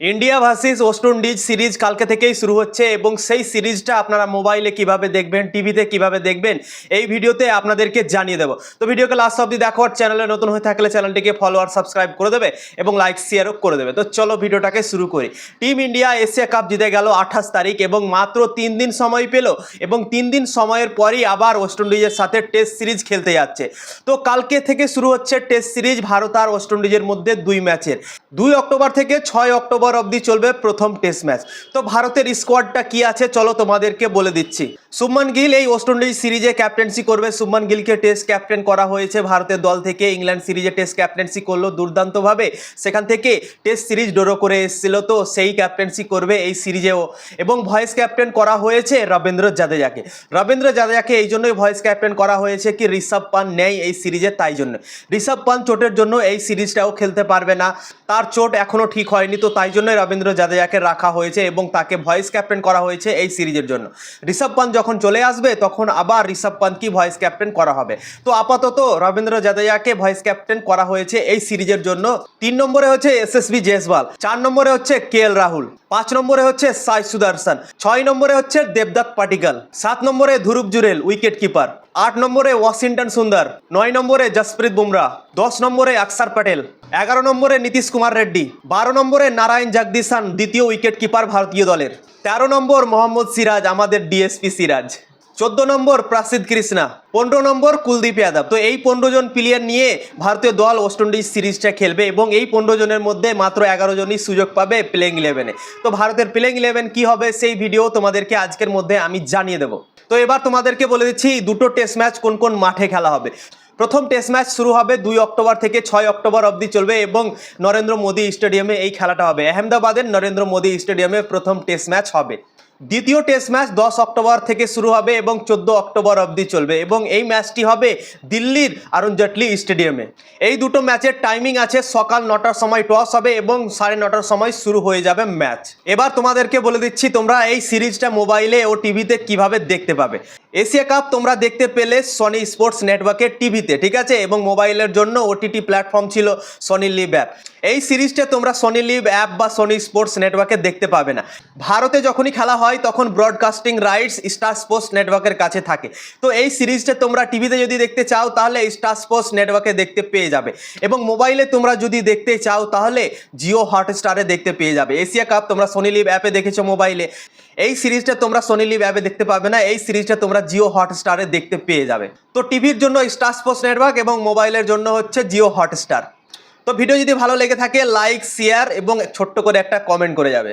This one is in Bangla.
India versus West Indies series কালকে থেকেই শুরু হচ্ছে এবং সেই সিরিজটা আপনারা মোবাইলে কীভাবে দেখবেন, টিভিতে কীভাবে দেখবেন, এই ভিডিওতে আপনাদেরকে জানিয়ে দেবো। তো ভিডিওকে লাস্ট অব্দি দেখো আর চ্যানেলে নতুন হয়ে থাকলে চ্যানেলটিকে ফলো আর সাবস্ক্রাইব করে দেবে এবং লাইক শেয়ারও করে দেবে। তো চলো ভিডিওটাকে শুরু করি। টিম ইন্ডিয়া এশিয়া কাপ জিতে গেল আঠাশ তারিখ এবং মাত্র তিন দিন সময় পেল এবং তিন দিন সময়ের পরই আবার ওয়েস্ট ইন্ডিজের সাথে টেস্ট সিরিজ খেলতে যাচ্ছে। তো কালকে থেকে শুরু হচ্ছে টেস্ট সিরিজ ভারত আর ওয়েস্ট ইন্ডিজের মধ্যে দুই ম্যাচের দুই অক্টোবর থেকে ছয় অক্টোবর অবধি চলবে প্রথম টেস্ট ম্যাচ তো ভারতের স্কোয়াডটা কি আছে? চলো তোমাদেরকে বলে দিচ্ছি। সুমন গিল এই ওয়েস্ট ইন্ডিজ সিরিজে ক্যাপ্টেন্সি করবে। সুমন গিলকে টেস্ট ক্যাপ্টেন করা হয়েছে ভারতের দল থেকে। ইংল্যান্ড সিরিজে টেস্ট ক্যাপ্টেন্সি করল দুর্দান্তভাবে। সেখান থেকে টেস্ট সিরিজ ডোরো করে এসেছিল। তো সেই ক্যাপ্টেন্সি করবে এই সিরিজেও এবং ভয়েস ক্যাপ্টেন করা হয়েছে রবীন্দ্র জাদেজাকে। রবীন্দ্র জাদেজাকে এই জন্যই ভয়েস ক্যাপ্টেন করা হয়েছে কি ঋষভ পান নেই এই সিরিজে তাই জন্য। ঋষভ পান চোটের জন্য এই সিরিজটাও খেলতে পারবে না। তার চোট এখনও ঠিক হয়নি, তো তাই জন্যই রবীন্দ্র জাদেজাকে রাখা হয়েছে এবং তাকে ভয়েস ক্যাপ্টেন করা হয়েছে এই সিরিজের জন্য। ঋষভ পান যখন চলে আসবে, তখন আবার ঋষভ পান্তকে ভয়েস ক্যাপ্টেন করা হবে। তো আপাতত রবীন্দ্র জাদেজাকে ভয়েস ক্যাপ্টেন করা হয়েছে এই সিরিজের জন্য। তিন নম্বরে হচ্ছে এসএসবি জেসওয়াল, চার নম্বরে হচ্ছে কে এল রাহুল, পাঁচ নম্বরে হচ্ছে সাই সুদর্শন, ছয় নম্বরে হচ্ছে দেবদাত পাটিকাল সাত নম্বরে ধ্রুব জুরেল উইকেট কিপার আট নম্বরে ওয়াশিংটন সুন্দর, নয় নম্বরে জসপ্রীত বুমরা, দশ নম্বরে আকসার প্যাটেল, এগারো নম্বরে নীতিশ কুমার রেড্ডি, বারো নম্বরে নারায়ণ জগদীশান দ্বিতীয় উইকেট কিপার ভারতীয় দলের, তেরো নম্বর মোহাম্মদ সিরাজ, আমাদের ডিএসপি সিরাজ। চোদ্দ নম্বর প্রাসিদ কৃষ্ণা, পনেরো নম্বর কুলদীপ যাদব। তো এই পনেরো জন প্লেয়ার নিয়ে ভারতীয় দল ওয়েস্ট ইন্ডিজ সিরিজটা খেলবে এবং এই পনেরো জনের মধ্যে মাত্র এগারো জনই সুযোগ পাবে প্লেইং ইলেভেনে তো ভারতের প্লেইং ইলেভেন কি হবে সেই ভিডিও তোমাদেরকে আজকের মধ্যে আমি জানিয়ে দেবো। তো এবার তোমাদেরকে বলে দিচ্ছি, দুটো টেস্ট ম্যাচ কোন কোন মাঠে খেলা হবে। প্রথম টেস্ট ম্যাচ শুরু হবে দুই অক্টোবর থেকে ছয় অক্টোবর অবধি চলবে এবং নরেন্দ্র মোদী স্টেডিয়ামে এই খেলাটা হবে। আহমেদাবাদের নরেন্দ্র মোদী স্টেডিয়ামে প্রথম টেস্ট ম্যাচ হবে। দ্বিতীয় টেস্ট ম্যাচ দশ অক্টোবর থেকে শুরু হবে এবং চোদ্দ অক্টোবর অবধি চলবে এবং এই ম্যাচটি হবে দিল্লির অরুণ জেটলি স্টেডিয়ামে। এই দুটো ম্যাচের টাইমিং আছে সকাল নটার সময় টস হবে এবং সাড়ে নটার সময় শুরু হয়ে যাবে ম্যাচ। এবার তোমাদেরকে বলে দিচ্ছি তোমরা এই সিরিজটা মোবাইলে ও টিভিতে কীভাবে দেখতে পাবে। এশিয়া কাপ তোমরা দেখতে পেলে সনি স্পোর্টস নেটওয়ার্কের টিভিতে ঠিক আছে? এবং মোবাইলের জন্য ওটিটি প্ল্যাটফর্ম ছিল সনি লিভ অ্যাপ এই সিরিজটা তোমরা সনি লিভ অ্যাপ বা সনি স্পোর্টস নেটওয়ার্কে দেখতে পাবে না। ভারতে যখনই খেলা হয়, তখন ব্রডকাস্টিং রাইটস স্টার স্পোর্টস নেটওয়ার্কের কাছে থাকে। তো এই সিরিজটা তোমরা টিভিতে যদি দেখতে চাও, তাহলে স্টার স্পোর্টস নেটওয়ার্কে দেখতে পেয়ে যাবে। এবং মোবাইলে তোমরা যদি দেখতে চাও, তাহলে জিও হটস্টারে দেখতে পেয়ে যাবে। এশিয়া কাপ তোমরা সনি লিভ অ্যাপে দেখেছ মোবাইলে। এই সিরিজটা তোমরা সনি লিভ অ্যাপে দেখতে পাবে না। এই সিরিজটা তোমরা জিও হটস্টারে দেখতে পেয়ে যাবে। তো টিভির জন্য স্টার স্পোর্টস নেটওয়ার্ক এবং মোবাইলের জন্য হচ্ছে জিও হটস্টার। তো ভিডিও যদি ভালো লেগে থাকে লাইক শেয়ার এবং ছোট্ট করে একটা কমেন্ট করে যাবে।